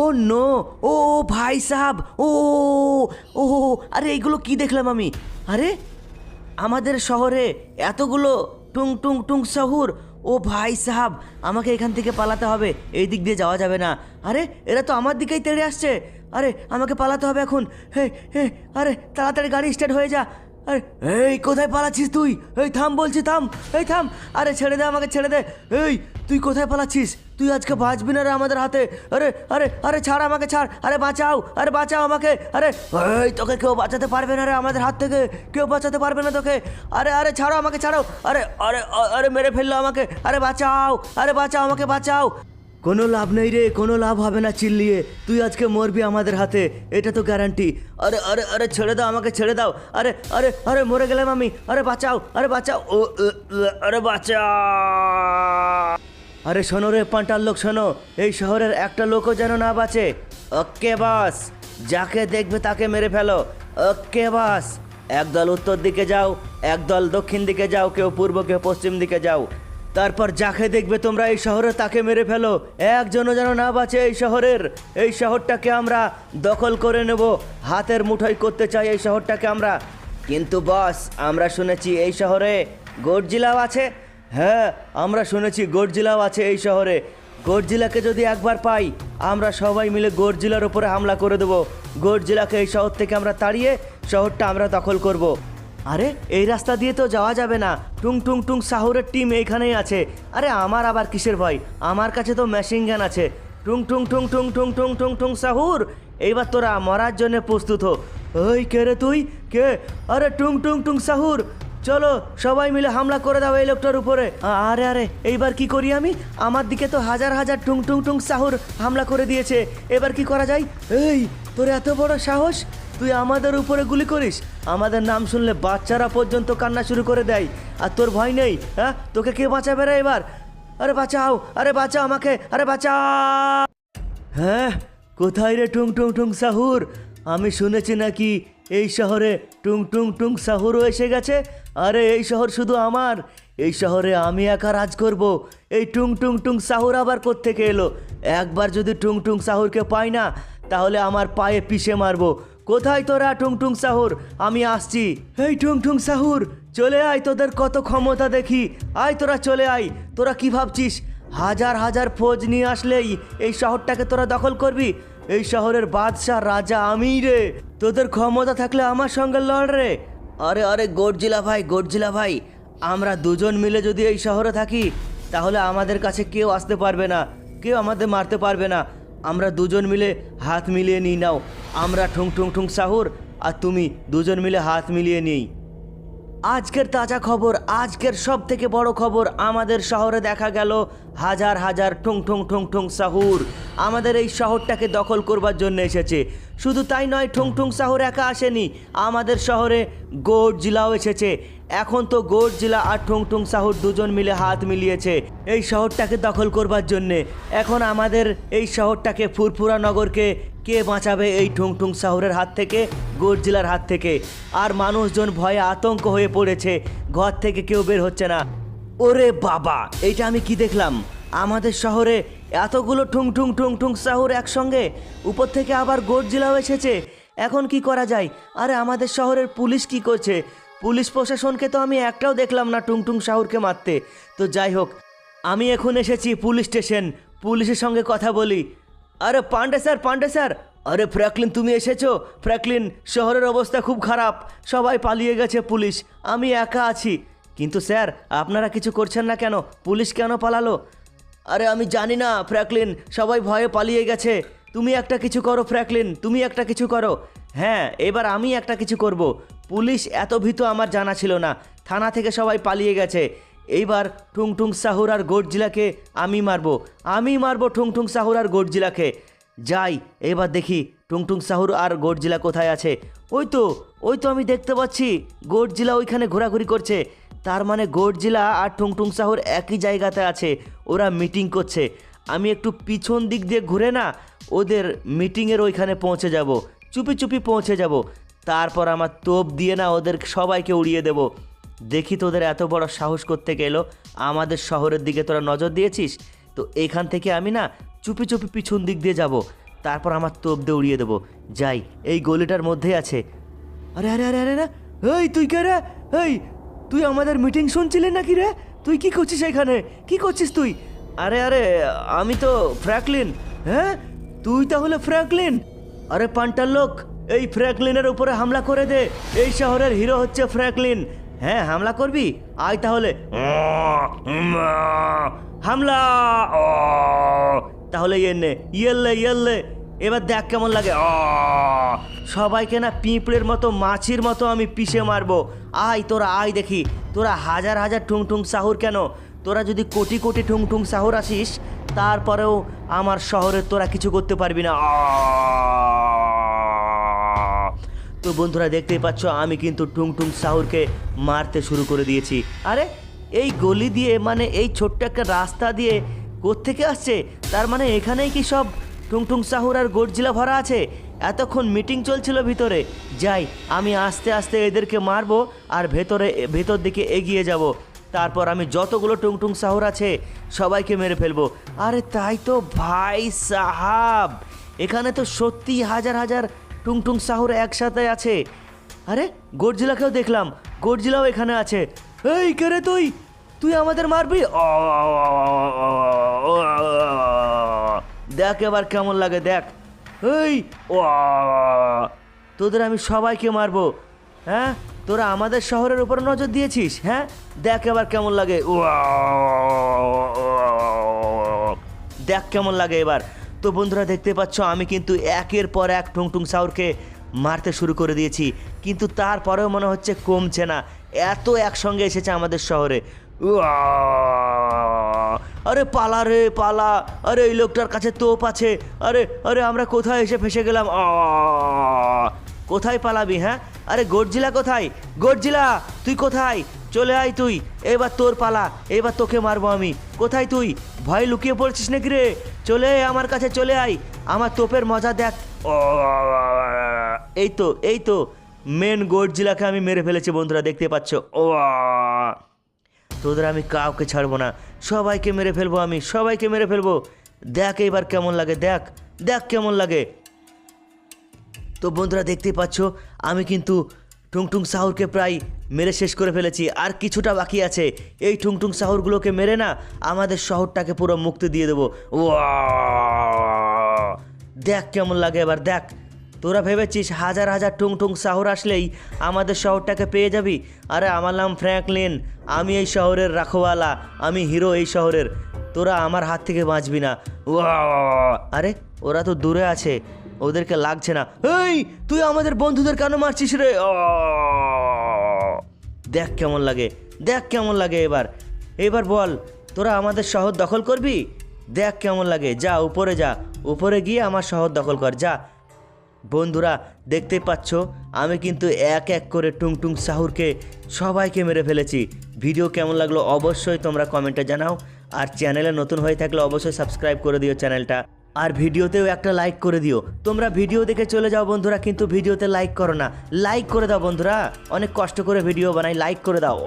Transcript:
ও no, ও ভাই সাহাব, ও ও আরে এইগুলো কি দেখলাম আমি? আরে, আমাদের শহরে এতগুলো টুং টুং টুং সাহুর ও ভাই সাহাব, আমাকে এখান থেকে পালাতে হবে, এই দিক দিয়ে যাওয়া যাবে না। আরে, এরা তো আমার দিকেই তেড়ে আসছে। আরে, আমাকে পালাতে হবে এখন। হে হে, আরে, তাড়াতাড়ি গাড়ি স্টার্ট হয়ে যা। আরে, এই, কোথায় পালাচ্ছিস তুই? এই, থাম বলছি, থাম। এই, থাম। আরে, ছেড়ে দে, আমাকে ছেড়ে দে। এই তুই কোথায় পালাচ্ছিস? তুই আজকে বাঁচবি না রে আমাদের হাতে। আরে আরে আরে, ছাড় আমাকে, ছাড়। আরে, বাঁচাও আরে, বাঁচাও আমাকে। আরে, এই, তোকে কেউ বাঁচাতে পারবে না রে আমাদের হাত থেকে। কেউ বাঁচাতে পারবে না তোকে। আরে আরে, ছাড়ো আমাকে, ছাড়ো। আরে আরে আরে, মেরে ফেলল আমাকে। আরে, বাঁচাও আরে, বাঁচাও আমাকে, বাঁচাও। কোনো লাভ নেই রে, কোনো লাভ হবে না চিল্লিয়ে। তুই আজকে মরবি আমাদের হাতে, এটা তো গ্যারান্টি আরে আরে আরে, ছেড়ে দাও আমাকে, ছেড়ে দাও। আরে আরে আরে, মরে গেলাম আমি। আরে, বাঁচাও আরে, বাঁচাও। ও আরে, বাঁচাও। আরে শোনো রে পান্টার লোক, শোনো। এই শহরের একটা লোকও যেন না বাঁচে। ওকে, বাস। যাকে দেখবে তাকে মেরে ফেলো। ওকে, বাস। একদল উত্তর দিকে যাও, একদল দক্ষিণ দিকে যাও, কেউ পূর্ব, কেউ পশ্চিম দিকে যাও। তারপর যাকে দেখবে তোমরা এই শহরে তাকে মেরে ফেলো। একজনও যেন না বাঁচে এই শহরের। এই শহরটাকে আমরা দখল করে নেব। হাতের মুঠোয় করতে চাই এই শহরটাকে আমরা। কিন্তু, বস, আমরা শুনেছি এই শহরে গর্জিলাও আছে হ্যাঁ আমরা শুনেছি গর্জিলাও আছে এই শহরে। গর্জিলাকে যদি একবার পাই, আমরা সবাই মিলে গর্জিলার উপরে হামলা করে দেবো। গর্জিলাকে এই শহর থেকে আমরা তাড়িয়ে শহরটা আমরা দখল করব। আরে, এই রাস্তা দিয়ে তো যাওয়া যাবে না। টুং টুং টুং সাহুরের টিম এইখানেই আছে। আরে, আমার আবার কিসের ভয়? আমার কাছে তো মেশিন গান আছে। টুং টুং টুং টুং টুং টুং টুং টুং সাহুর, এইবার তোরা মরার জন্য প্রস্তুত হো। ওই কে রে তুই? কে? আরে, টুং টুং টুং সাহুর চলো, সবাই মিলে হামলা করে দাও এই লোকটার উপরে। আরে আরে, এইবার কি করি আমি? আমার দিকে তো হাজার হাজার টুং টুং টুং সাহুর হামলা করে দিয়েছে। এবার কি করা যায়? এই, তোর এত বড় সাহস? তুই আমাদের উপরে গুলি করিস। আমাদের নাম শুনলে বাচ্চারা পর্যন্ত কান্না শুরু করে দেয়। আর তোর ভয় নেই হ্যাঁ? তোকে কে বাঁচাবে রে এবার? আরে, বাঁচাও! আরে, বাঁচাও আমাকে! আরে, বাঁচাও! হ্যাঁ? কোথায় রে টুং টুং টুং সাহুর? আমি শুনেছি নাকি এই শহরে টুং টুং টুং সাহুরও এসে গেছে। আরে, এই শহর শুধু আমার। এই শহরে আমি একা রাজ করব। এই টুং টুং টুং সাহুর আবার কোত্থেকে এলো? একবার যদি টুং টুং সাহুরকে পাই না, তাহলে আমার পায়ে পিষে মারবো। কোথায় তোরা, টুং টুং সাহুর? আমি আসছি। এই টুং টুং সাহুর, চলে আয় তোদের কত ক্ষমতা দেখি। আয় তোরা, চলে আয়। তোরা কি ভাবছিস? হাজার হাজার ফৌজ নিয়ে আসলেই এই শহরটাকে তোরা দখল করবি? এই শহরের বাদশাহ রাজা আমি রে। তোদের ক্ষমতা থাকলে আমার সঙ্গে লড় রে। আরে আরে, গর্জিলা ভাই গর্জিলা ভাই, আমরা দুজন মিলে যদি এই শহরে থাকি, তাহলে আমাদের কাছে কেউ আসতে পারবে না, কেউ আমাদের মারতে পারবে না। আমরা দুজন মিলে হাত মিলিয়ে নিই নাও। আমরা ঠুং ঠুং ঠুং, সাহুর, আর তুমি দুজন মিলে হাত মিলিয়ে নিই। আজকের তাজা খবর, আজকের সব থেকে বড় খবর আমাদের শহরে দেখা গেল হাজার হাজার ঠুং ঠুং ঠুং ঠুং সাহুর। আমাদের এই শহরটাকে দখল করবার জন্য এসেছে। শুধু তাই নয়, ঠুং ঠুং সাহুর একা আসেনি, আমাদের শহরে গোড জেলাও এসেছে। এখন তো গোড জেলা আর ঠুং ঠুং সাহুর দুজন মিলে হাত মিলিয়েছে। এই শহরটাকে দখল করবার জন্যে। এখন আমাদের এই শহরটাকে ফুরফুরা নগরকে কে বাঁচাবে এই ঠুং ঠুং সাহুরের হাত থেকে গোড জেলার হাত থেকে? আর মানুষজন ভয়ে আতঙ্ক হয়ে পড়েছে, ঘর থেকে কেউ বের হচ্ছে না। ওরে বাবা, এইটা আমি কি দেখলাম? আমাদের শহরে এতগুলো ঠুং ঠুং ঠুং ঠুং সাহুর একসঙ্গে? উপর থেকে আবার গোড জেলাও এসেছে? এখন কি করা যায়? আরে আমাদের শহরের পুলিশ কি করছে? পুলিশ প্রশাসনকে তো আমি একটাও দেখলাম না টুং টুং সাহুরকে মারতে। তো যাই হোক আমি এখন এসেছি পুলিশ স্টেশন, পুলিশের সঙ্গে কথা বলি। আরে পান্ডে স্যার পান্ডে স্যার! আরে ফ্র্যাকলিন তুমি এসেছ? ফ্র্যাকলিন শহরের অবস্থা খুব খারাপ। সবাই পালিয়ে গেছে পুলিশ, আমি একা আছি। কিন্তু স্যার, আপনারা কিছু করছেন না কেন? পুলিশ কেন পালালো? আরে আমি জানি না ফ্র্যাকলিন সবাই ভয়ে পালিয়ে গেছে। তুমি একটা কিছু করো ফ্র্যাকলিন তুমি একটা কিছু করো। হ্যাঁ এবার আমি একটা কিছু করব। পুলিশ এত ভীত আমার জানা ছিল না। থানা থেকে সবাই পালিয়ে গেছে। এইবার ঠুং ঠুং সাহুর আর গোডজিলাকে আমি মারবো। আমি মারবো ঠুং ঠুং সাহুর আর গোডজিলাকে যাই এবার দেখি টুং টুং সাহুর আর গোডজিলা কোথায় আছে। ওই তো ওই তো আমি দেখতে পাচ্ছি গোডজিলা ওইখানে ঘোরাঘুরি করছে। তার মানে গোডজিলা আর টুং টুং সাহুর একই জায়গাতে আছে, ওরা মিটিং করছে। আমি একটু পিছন দিক দিয়ে ঘুরে না, ওদের মিটিংয়ের ওইখানে পৌঁছে যাব। চুপি চুপি পৌঁছে যাব। তারপর আমার তোপ দিয়ে না ওদের সবাইকে উড়িয়ে দেব। দেখি তোদের এত বড় সাহস করতে গেলো আমাদের শহরের দিকে তোরা নজর দিয়েছিস? তো এখান থেকে আমি না চুপি চুপি পিছন দিক দিয়ে যাব তারপর আমার তোপ দিয়ে উড়িয়ে দেবো। যাই এই গলিটার মধ্যেই আছে। আরে আরে আরে আরে আরে, এই তুই কে রে? এই তুই আমাদের মিটিং শুনছিলি নাকি রে? তুই কি করছিস এখানে? কি করছিস তুই? আরে আরে আমি তো ফ্র্যাঙ্কলিন হ্যাঁ? তুই তাহলে ফ্র্যাঙ্কলিন? আরে পান্টার লোক এই ফ্র্যাঙ্কলিনের উপরে হামলা করে দে। এই শহরের হিরো হচ্ছে ফ্র্যাঙ্কলিন। হ্যাঁ হামলা করবি? আয় তাহলে। হামলা! তাহলে ইয়ে ইয়েললে ইয়েললে। এবার দেখ কেমন লাগে। সবাইকে না পিঁপড়ের মতো, মাছির মতো আমি পিষে মারবো। আয় তোরা, আয় দেখি। তোরা হাজার হাজার ঠুং ঠুং সাহুর কেন? তোরা যদি কোটি কোটি ঠুং ঠুং সাহুর আসিস, তারপরেও আমার শহরে তোরা কিছু করতে পারবি না! তো বন্ধুরা দেখতেই পাচ্ছ, আমি কিন্তু টুং টুং সাহুরকে মারতে শুরু করে দিয়েছি। আরে, এই গলি দিয়ে মানে এই ছোট্ট একটা রাস্তা দিয়ে কোত্থেকে আসছে? তার মানে এখানেই কি সব টুং টুং সাহুর আর গর্জিলা ভরা আছে? এতক্ষণ মিটিং চলছিল ভিতরে। যাই, আমি আস্তে আস্তে এদেরকে মারবো আর ভেতরে, ভেতর দিকে এগিয়ে যাব। তারপর আমি যতগুলো টুং টুং সাহুর আছে, সবাইকে মেরে ফেলব। আরে তাই তো ভাই সাহাব! এখানে তো সত্যি হাজার হাজার টুংটুং সাহুর একসাথে আছে আরে গর্জিলাকেও দেখলাম গর্জিলাও এখানে আছে এই কে রে তুই তুই আমাদের মারবি দেখ এবার কেমন লাগে দেখ এই ও তোদের আমি সবাইকে মারবো হ্যাঁ তোরা আমাদের শহরের উপর নজর দিয়েছিস হ্যাঁ দেখ এবার কেমন লাগে দেখ কেমন লাগে এবার তো বন্ধুরা দেখতে পাচ্ছ, আমি কিন্তু একের পর এক টুংটুং সাউরকে মারতে শুরু করে দিয়েছি। কিন্তু তারপরেও মনে হচ্ছে কমছে না। এত একসঙ্গে এসেছে আমাদের শহরে! আরে পালা রে, পালা। আরে এই লোকটার কাছে তোপ আছে। আরে আরে আমরা কোথায় এসে ফেসে গেলাম! কোথায় পালাবি হ্যাঁ? আরে গর্জিলা কোথায়? গর্জিলা, তুই কোথায়? চলে আয় তুই। এবার তোর পালা, এবার তোকে মারবো আমি। কোথায় তুই? ভয় লুকিয়ে পড়ছিস নাকি রে? চলে আমার কাছে, চলে আয়। আমার তোপের মজা দেখ। এই তো এই তো। মেন গর্জিলাকে আমি মেরে ফেলেছি বন্ধুরা, দেখতে পাচ্ছ। ও তোদের আমি কাউকে ছাড়বো না। সবাইকে মেরে ফেলব আমি, সবাইকে মেরে ফেলব। দেখ এবার কেমন লাগে, দেখ দেখ কেমন লাগে। তো বন্ধুরা, দেখতেই পাচ্ছ, আমি কিন্তু টুংটুং সাহুরকে প্রায় মেরে শেষ করে ফেলেছি, আর কিছুটা বাকি আছে। এই টুংটুং সাহুরগুলোকে মেরে না, আমাদের শহরটাকে পুরো মুক্তি দিয়ে দেবো। ওয়া দেখ কেমন লাগে এবার, দেখ। তোরা ভেবেছিস হাজার হাজার টুং টুং সাহুর আসলেই আমাদের শহরটাকে পেয়ে যাবি? আরে, আমার নাম ফ্র্যাঙ্কলিন। আমি এই শহরের রাখোয়ালা, আমি হিরো এই শহরের। তোরা আমার হাত থেকে বাঁচবি না। আরে, ওরা তো দূরে আছে। ওদেরকে লাগছে না। এই, তুই আমাদের বন্ধুদের কেন মারছিস রে! দেখ কেমন লাগে, দেখ কেমন লাগে এবার। এবার বল, তোরা আমাদের শহর দখল করবি? দেখ কেমন লাগে, যা, উপরে যা। উপরে গিয়ে আমার শহর দখল কর, যা। বন্ধুরা দেখতে পাচ্ছ, আমি কিন্তু এক এক করে টুং টুং সাহুরকে সবাইকে মেরে ফেলেছি। ভিডিও কেমন লাগল অবশ্যই তোমরা কমেন্টে জানাও। আর চ্যানেলে নতুন হয়ে থাকলে অবশ্যই সাবস্ক্রাইব করে দিও চ্যানেলটা। আর ভিডিওতেও একটা লাইক করে দিও। তোমরা ভিডিও দেখে চলে যাও বন্ধুরা, কিন্তু ভিডিওতে লাইক করো না। লাইক করে দাও বন্ধুরা। অনেক কষ্ট করে ভিডিও বানাই লাইক করে দাও।